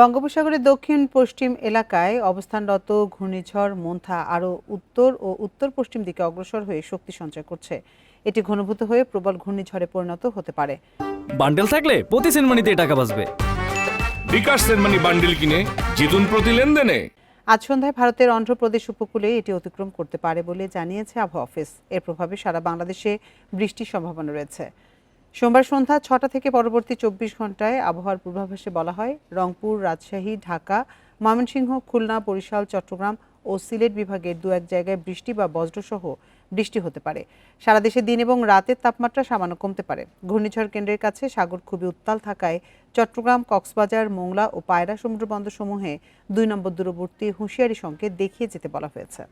বঙ্গোপসাগরের দক্ষিণ পশ্চিম এলাকায় অবস্থানরত ঘূর্ণিঝড় মোন্থা আরও উত্তর ও উত্তর পশ্চিম দিকে অগ্রসর হয়ে শক্তি সঞ্চয় করছে। এটি ঘনীভূত হয়ে প্রবল ঘূর্ণিঝড়ে পরিণত হতে পারে। বান্ডেল থাকলে প্রতি সেনমানিতে টাকা বাঁচবে। বিকাশ সেনমানি বান্ডিল কিনে জিতুন প্রতি লেনদেনে। আজ সন্ধ্যায় ভারতের অন্ধ্রপ্রদেশ উপকূলে এটি অতিক্রম করতে পারে বলে জানিয়েছে আবহাওয়া অফিস। এর প্রভাবে সারা বাংলাদেশে বৃষ্টির সম্ভাবনা রয়েছে। সোমবার সন্ধ্যা ছটা থেকে পরবর্তী চব্বিশ ঘন্টায় আবহাওয়ার পূর্বাভাসে বলা হয়, রংপুর, রাজশাহী, ঢাকা, ময়মনসিংহ, খুলনা, বরিশাল, চট্টগ্রাম ও সিলেট বিভাগের দু এক জায়গায় বৃষ্টি বা বজ্রসহ বৃষ্টি হতে পারে। সারা দেশে দিন এবং রাতের তাপমাত্রা সামান্য কমতে পারে। ঘূর্ণিঝড় কেন্দ্রের কাছে সাগর খুবই উত্তাল থাকায় চট্টগ্রাম, কক্সবাজার, মোংলা ও পায়রা সমুদ্র বন্দর সমূহে দুই নম্বর দূরবর্তী হুঁশিয়ারি সংকেত দেখিয়ে যেতে বলা হয়েছে।